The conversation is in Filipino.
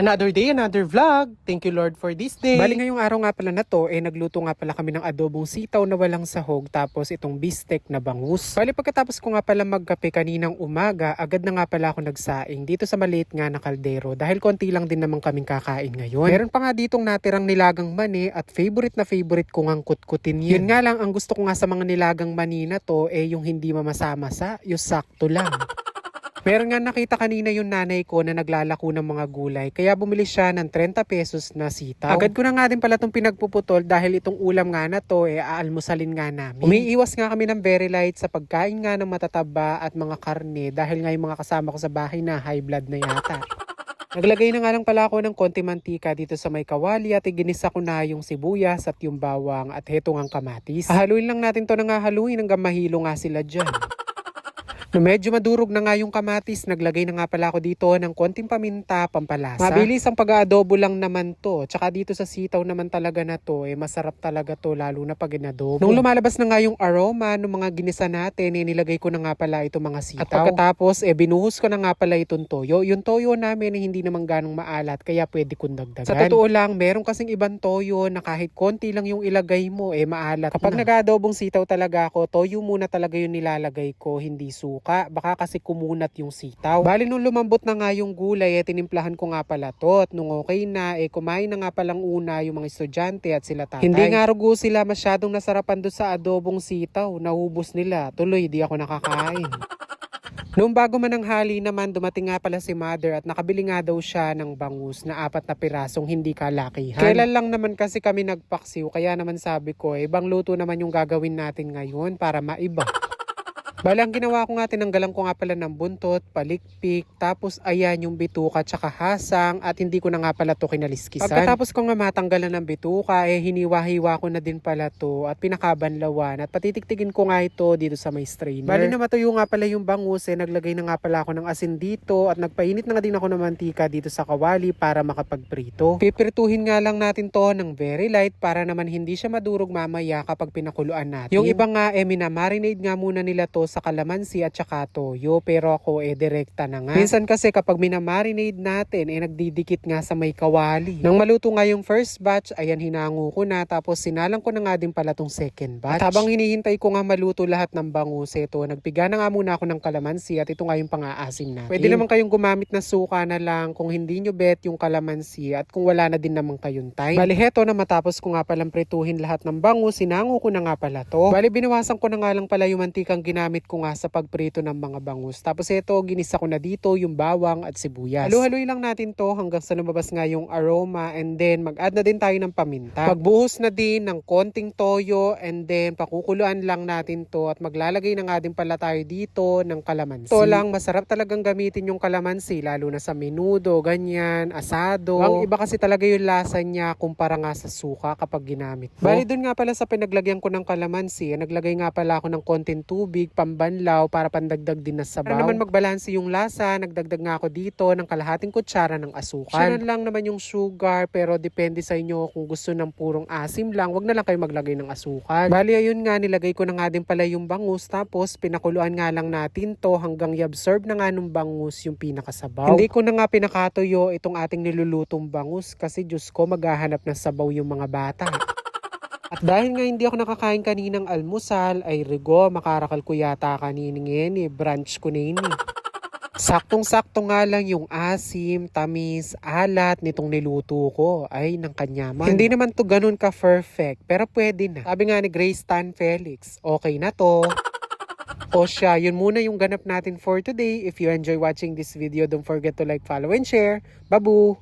Another day, another vlog. Thank you Lord for this day. Bali ngayong araw nga pala na to, eh nagluto nga pala kami ng adobong sitaw na walang sahog tapos itong bistek na bangus. Bali pagkatapos ko nga pala magkape kaninang umaga, agad na nga pala ako nagsaing dito sa maliit nga na kaldero dahil konti lang din naman kaming kakain ngayon. Meron pa nga ditong natirang nilagang mani at favorite na favorite ko ngang kutkutin yun. Yun nga lang, ang gusto ko nga sa mga nilagang mani na to, eh yung hindi mamasama-sa, yung sakto lang. Meron nga nakita kanina yung nanay ko na naglalako ng mga gulay kaya bumili siya ng 30 pesos na sitaw. Agad ko na nga din pala itong pinagpuputol dahil itong ulam nga na to eh aalmusalin nga namin. Umiiwas nga kami ng very light sa pagkain nga ng matataba at mga karne dahil nga yung mga kasama ko sa bahay na high blood na yata. Naglagay na nga lang pala ako ng konti mantika dito sa may kawali at iginisa ko na yung sibuyas at yung bawang at hetong ang kamatis. Haluin lang natin to na nga haluin hanggang mahilo nga sila dyan. Nung medyo madurog na nga yung kamatis, naglagay na nga pala ako dito ng konting paminta, pampalasa. Mabilis ang pag-aadobo lang naman to. Tsaka dito sa sitaw naman talaga na to, eh masarap talaga to, lalo na pag inadobo. Nung lumalabas na nga yung aroma ng mga ginisa natin, eh nilagay ko na nga pala itong mga sitaw. At pagkatapos, eh binuhos ko na nga pala itong toyo. Yung toyo namin eh, hindi naman ganong maalat, kaya pwede kong dagdagan. Sa totoo lang, meron kasing ibang toyo na kahit konti lang yung ilagay mo, eh maalat Kapag na. nag-adobong sitaw talaga ako, toyo muna talaga yung nilalagay ko, hindi suka. Baka kasi kumunat yung sitaw. Bali nung lumambot na nga yung gulay, eh, tinimplahan ko nga pala to. At nung okay na, eh, kumain na nga palang una yung mga estudyante at sila tatay. Hindi nga rugo sila masyadong nasarapan doon sa adobong sitaw. Naubos nila. Tuloy, di ako nakakain. Noong bago man ang hali naman, dumating nga pala si mother at nakabili nga daw siya ng bangus na apat na pirasong hindi kalakihan. Kailan lang naman kasi kami nagpaksiw, kaya naman sabi ko, eh, ibang luto naman yung gagawin natin ngayon para maiba. Bali, ang ginawa ko nga, tinanggalan ko nga pala ng buntot, palikpik, tapos ayan yung bituka tsaka hasang at hindi ko na nga pala to kinaliskisan. Pagkatapos ko nga matanggalan ng bituka, eh hiniwa-hiwa ko na din pala to at pinakabanlawan at patitiktigin ko nga ito dito sa may strainer. Bali na matuyo nga pala yung bangus, eh naglagay na nga pala ako ng asin dito at nagpainit na nga din ako ng mantika dito sa kawali para makapagprito. Pipirtuhin nga lang natin to ng very light para naman hindi siya madurog mamaya kapag pinakuluan natin. Yung iba nga, eh minamarinate nga muna nila to sa kalamansi at saka toyo pero ako eh direkta na nga. Minsan kasi kapag minamarinade natin eh nagdidikit nga sa may kawali. Nang maluto nga yung first batch, ayan hinango ko na tapos sinalang ko na nga din pala tong second batch. At habang hinihintay ko nga maluto lahat ng bangus ito, nagpiga na nga muna ako ng kalamansi at ito nga yung pang-aasim natin. Pwede naman kayong gumamit na suka na lang kung hindi nyo bet yung kalamansi at kung wala na din naman kayong time. Bali heto na matapos ko nga palang prituhin lahat ng bangus, sinango ko na nga pala to. Bali binawasan ko na nga lang pala yung mantikang ginamit ko nga sa pagprito ng mga bangus. Tapos ito, ginisa ko na dito yung bawang at sibuyas. Halu-haluin lang natin to hanggang sa lumabas nga yung aroma and then mag-add na din tayo ng paminta. Magbuhos na din ng konting toyo and then pakukuluan lang natin to at maglalagay na nga din pala tayo dito ng kalamansi. Ito lang, masarap talagang gamitin yung kalamansi lalo na sa menudo, ganyan, asado. Ang iba kasi talaga yung lasa niya kumpara nga sa suka kapag ginamit mo. Bali dun nga pala sa pinaglalagyan ko ng kalamansi, naglagay nga pala ako ng konting tubig, pambanlaw para pandagdag din na sabaw. Para naman magbalanse yung lasa, nagdagdag nga ako dito ng kalahating kutsara ng asukal. Sunod lang naman yung sugar pero depende sa inyo kung gusto ng purong asim lang, wag na lang kayo maglagay ng asukal. Bali ayun nga, nilagay ko na nga din pala yung bangus tapos pinakuluan nga lang natin to hanggang i-absorb na nga nung bangus yung pinakasabaw. Hindi ko na nga pinakatuyo itong ating nilulutong bangus kasi Diyos ko maghahanap ng sabaw yung mga bata. At dahil nga hindi ako nakakain kaninang almusal, ay rigo, makarakal ko yata kanining yan eh, brunch ko na yun eh. Saktong-sakto nga lang yung asim, tamis, alat nitong niluto ko. Ay, ng kanyaman. Hindi naman to ganun ka-perfect, pero pwede na. Sabi nga ni Grace Tan Felix, okay na to. O siya, yun muna yung ganap natin for today. If you enjoy watching this video, don't forget to like, follow, and share. Babu!